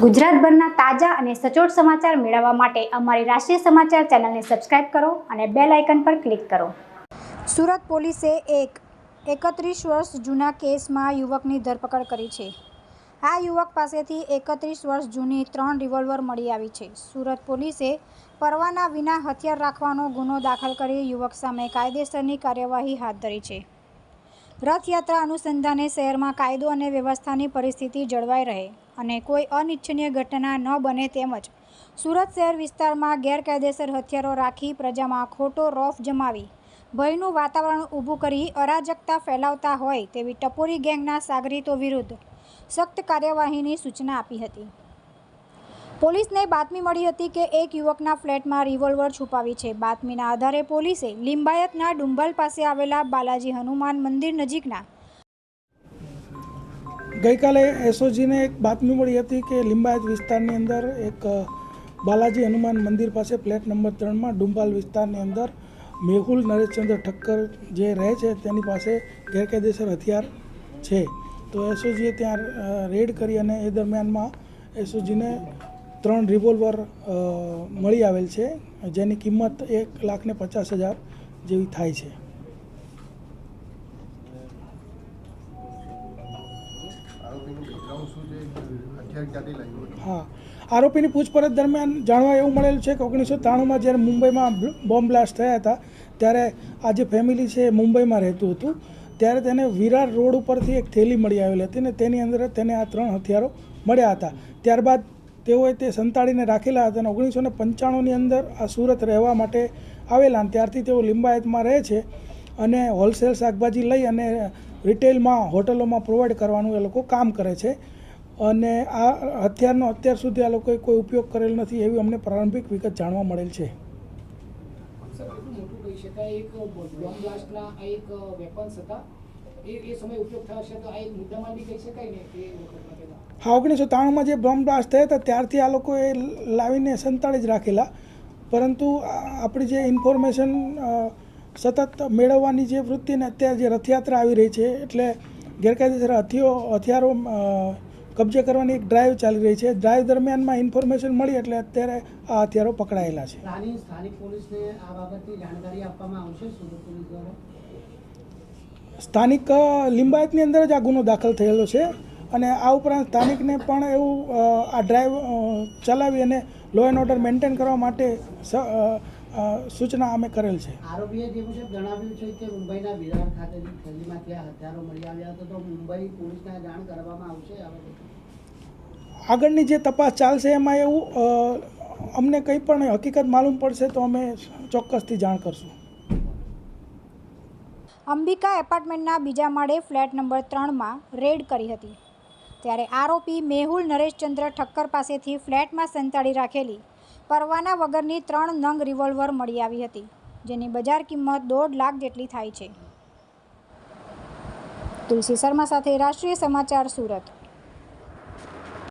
ગુજરાતભરના તાજા અને સચોટ સમાચાર મેળવવા માટે અમારી રાષ્ટ્રીય સમાચાર ચેનલને સબસ્ક્રાઇબ કરો અને બેલ આઇકન પર ક્લિક કરો. સુરત પોલીસે એક એકત્રીસ વર્ષ જૂના કેસમાં યુવકની ધરપકડ કરી છે. આ યુવક પાસેથી એકત્રીસ વર્ષ જૂની ત્રણ રિવોલ્વર મળી આવી છે. સુરત પોલીસે પરવાના વિના હથિયાર રાખવાનો ગુનો દાખલ કરી યુવક સામે કાયદેસરની કાર્યવાહી હાથ ધરી છે. રથયાત્રા અનુસંધાને શહેરમાં કાયદો અને વ્યવસ્થાની પરિસ્થિતિ જળવાઈ રહે અને કોઈ અનિચ્છનીય ઘટના ન બને તેમજ સુરત શહેર વિસ્તારમાં ગેરકાયદેસર હથિયારો રાખી પ્રજામાં ખોટો રોફ જમાવી, ભયનું વાતાવરણ ઊભું કરી અરાજકતા ફેલાવતા હોય તેવી ટપોરી ગેંગના સાગરીતો વિરુદ્ધ સખ્ત કાર્યવાહીની સૂચના આપી હતી. પોલીસને બાતમી મળી હતી કે એક યુવકના ફ્લેટમાં રિવોલ્વર છુપાવી છે. બાતમીના આધારે પોલીસે લિંબાયતના ડુંબલ પાસે આવેલા બાલાજી હનુમાન મંદિર નજીકના ગઈકાલે એસઓજીને એક બાતમી મળી હતી કે લિંબાયત વિસ્તારની અંદર એક બાલાજી હનુમાન મંદિર પાસે ફ્લેટ નંબર ત્રણમાં ડુંબાલ વિસ્તારની અંદર મેહુલ નરેશચંદ્ર ઠક્કર જે રહે છે તેની પાસે ગેરકાયદેસર હથિયાર છે. તો એસઓજીએ ત્યાં રેડ કરી અને એ દરમિયાનમાં એસઓજીને ત્રણ રિવોલ્વર મળી આવેલ છે, જેની કિંમત એક લાખ ને પચાસ હજાર જેવી થાય છે. હા. આરોપીની પૂછપરછ દરમિયાન જાણવા એવું મળેલું છે કે ઓગણીસો ત્રાણુંમાં જ્યારે મુંબઈમાં બોમ્બ બ્લાસ્ટ થયા હતા, ત્યારે આ જે ફેમિલી છે એ મુંબઈમાં રહેતું હતું, ત્યારે તેને વિરાર રોડ ઉપરથી એક થેલી મળી આવેલી હતી ને તેની અંદર તેને આ ત્રણ હથિયારો મળ્યા હતા. ત્યારબાદ તેઓએ તે સંતાડીને રાખેલા હતા અને ઓગણીસો ને પંચાણુંની અંદર આ સુરત રહેવા માટે આવેલા અને ત્યારથી તેઓ લિંબાયતમાં રહે છે અને હોલસેલ શાકભાજી લઈ અને રિટેલમાં, હોટલોમાં પ્રોવાઈડ કરવાનું એ લોકો કામ કરે છે. અને આ હથિયારનો અત્યાર સુધી આ લોકોએ કોઈ ઉપયોગ કરેલ નથી એવી અમને પ્રારંભિક વિગત જાણવા મળેલ છે. મોટું કહી શકાય, એક બોમ્બ બ્લાસ્ટના એક વેપન્સ હતા? એ સમય ઉપયોગ થયા છે તો આ એક મુદ્દામાં બી કહી શકાય ને કે એ વખતમાં પહેલા હા ઓગણીસો ત્રાણુંમાં જે બોમ્બ બ્લાસ્ટ થયા હતા ત્યારથી આ લોકોએ લાવીને સંતાડી જ રાખેલા. પરંતુ આપણી જે ઇન્ફોર્મેશન સતત મેળવવાની જે વૃત્તિને અત્યારે જે રથયાત્રા આવી રહી છે એટલે ગેરકાયદેસર હથિયો હથિયારો કબજે કરવાની એક ડ્રાઈવ ચાલી રહી છે. ડ્રાઈવ દરમિયાનમાં ઇન્ફોર્મેશન મળી એટલે અત્યારે આ હથિયારો પકડાયેલા છે. સ્થાનિક પોલીસને આ બાબતની જાણકારી આપવામાં આવશે સુરત પોલીસ દ્વારા? સ્થાનિક લિંબાયતની અંદર જ આ ગુનો દાખલ થયેલો છે અને આ ઉપરાંત સ્થાનિકને પણ એવું આ ડ્રાઈવ ચલાવી અને લો એન્ડ ઓર્ડર મેન્ટેન કરવા માટે સૂચના અમે કરેલ છે. આરોપીએ જે મુજબ જણાવ્યું છે કે મુંબઈના વિરાર ખાતેની થેલીમાંથી ત્યાં હથિયારો મળી આવ્યા હતા તો મુંબઈ પોલીસને જાણ કરવામાં આવશે આગળની જે તપાસ ચાલશે એમાં એવું અમને કંઈ પણ હકીકત માલુમ પડશે તો અમે ચોક્કસથી જાણ કરશું. અંબિકા એપાર્ટમેન્ટના બીજા માળે ફ્લેટ નંબર ત્રણમાં રેડ કરી હતી. ત્યારે આરોપી મેહુલ નરેશચંદ્ર ઠક્કર પાસેથી ફ્લેટમાં સંતાડી રાખેલી પરવાના વગરની ત્રણ નંગ રિવોલ્વર મળી આવી હતી, જેની બજાર કિંમત દોઢ લાખ જેટલી થાય છે. તુલસી શર્મા સાથે રાષ્ટ્રીય સમાચાર સુરત.